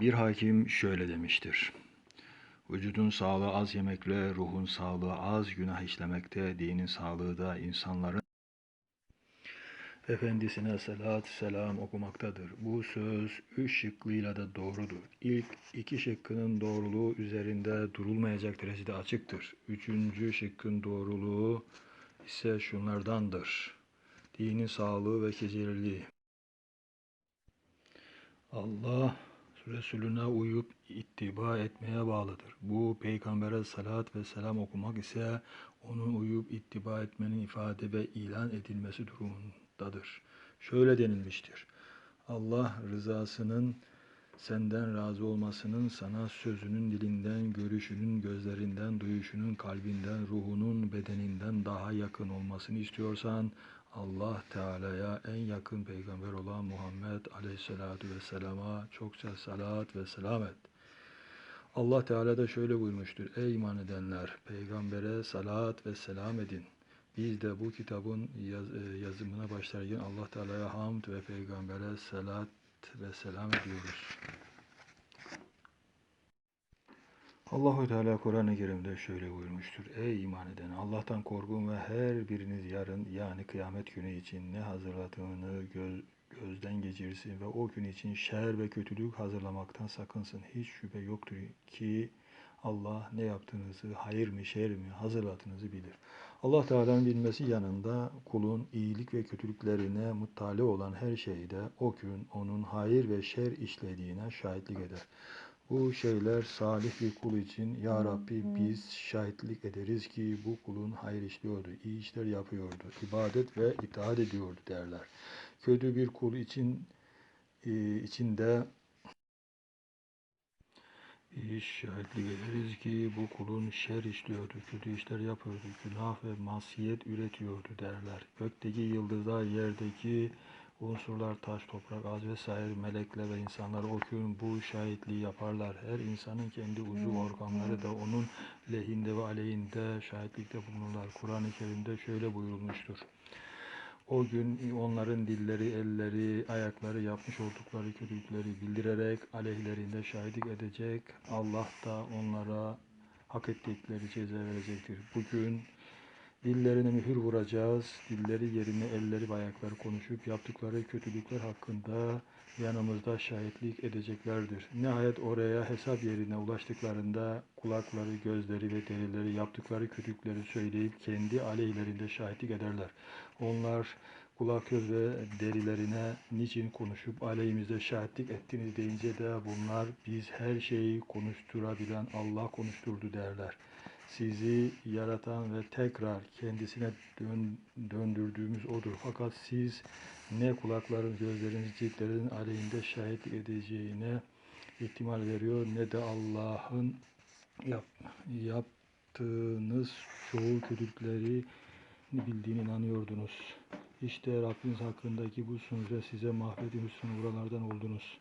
Bir hakim şöyle demiştir. Vücudun sağlığı az yemekle, ruhun sağlığı az günah işlemekte, dinin sağlığı da insanların efendisine salat selam okumaktadır. Bu söz üç şıklıyla da doğrudur. İlk iki şıkkının doğruluğu üzerinde durulmayacak derecede açıktır. Üçüncü şıkkın doğruluğu ise şunlardandır. Dinin sağlığı ve kesilirliği. Allah Resulüne uyup ittiba etmeye bağlıdır. Bu peygambere salat ve selam okumak ise onun uyup ittiba etmenin ifade ve ilan edilmesi durumundadır. Şöyle denilmiştir. Allah rızasının senden razı olmasının sana sözünün dilinden, görüşünün gözlerinden, duyuşunun kalbinden, ruhunun bedeninden daha yakın olmasını istiyorsan Allah Teala'ya en yakın peygamber olan Muhammed Aleyhisselatu Vesselam'a çokça salat ve selam et. Allah Teala da şöyle buyurmuştur. Ey iman edenler! Peygambere salat ve selam edin. Biz de bu kitabın yaz, e, yazımına başlarken Allah Teala'ya hamd ve peygambere salat ve selam ediyoruz. Allahu Teala Kur'an-ı Kerim'de şöyle buyurmuştur. Ey iman eden Allah'tan korkun ve her biriniz yarın yani kıyamet günü için ne hazırladığını göz, gözden geçirsin ve o gün için şer ve kötülük hazırlamaktan sakınsın. Hiç şüphe yoktur ki Allah ne yaptığınızı, hayır mı şer mi hazırladığınızı bilir. Allah Teala'nın bilmesi yanında kulun iyilik ve kötülüklerine muttali olan her şeyde o gün onun hayır ve şer işlediğine şahitlik eder. Bu şeyler salih bir kul için Ya Rabbi biz şahitlik ederiz ki bu kulun hayır işliyordu, iyi işler yapıyordu, ibadet ve itaat ediyordu derler. Kötü bir kul için e, içinde biz şahitlik ederiz ki bu kulun şer işliyordu, kötü işler yapıyordu, günah ve masiyet üretiyordu derler. Gökteki yıldızlar, yerdeki unsurlar, taş, toprak, az vesaire melekler ve insanlar o gün bu şahitliği yaparlar. Her insanın kendi uzuv organları da onun lehinde ve aleyhinde şahitlikte bulunurlar. Kur'an-ı Kerim'de şöyle buyurulmuştur. O gün onların dilleri, elleri, ayakları yapmış oldukları kötülükleri bildirerek aleyhlerinde şahitlik edecek. Allah da onlara hak ettikleri ceza verecektir. Bugün dillerine mühür vuracağız. Dilleri yerine elleri ve ayakları konuşup yaptıkları kötülükler hakkında yanımızda şahitlik edeceklerdir. Nihayet oraya hesap yerine ulaştıklarında kulakları, gözleri ve derileri yaptıkları kötülükleri söyleyip kendi aleyhlerinde şahitlik ederler. Onlar kulak, göz ve derilerine niçin konuşup aleyhimizde şahitlik ettiniz deyince de bunlar biz her şeyi konuşturabilen Allah konuşturdu derler. Sizi yaratan ve tekrar kendisine dön, döndürdüğümüz odur. Fakat siz ne kulakların, gözlerin, ciltlerin aleyhinde şahitlik edeceğine ihtimal veriyor ne de Allah'ın yap, yaptığınız çoğu kötülükleri bildiğine inanıyordunuz. İşte Rabbiniz hakkındaki bu sözle size mahvedin hüsnü buralardan oldunuz.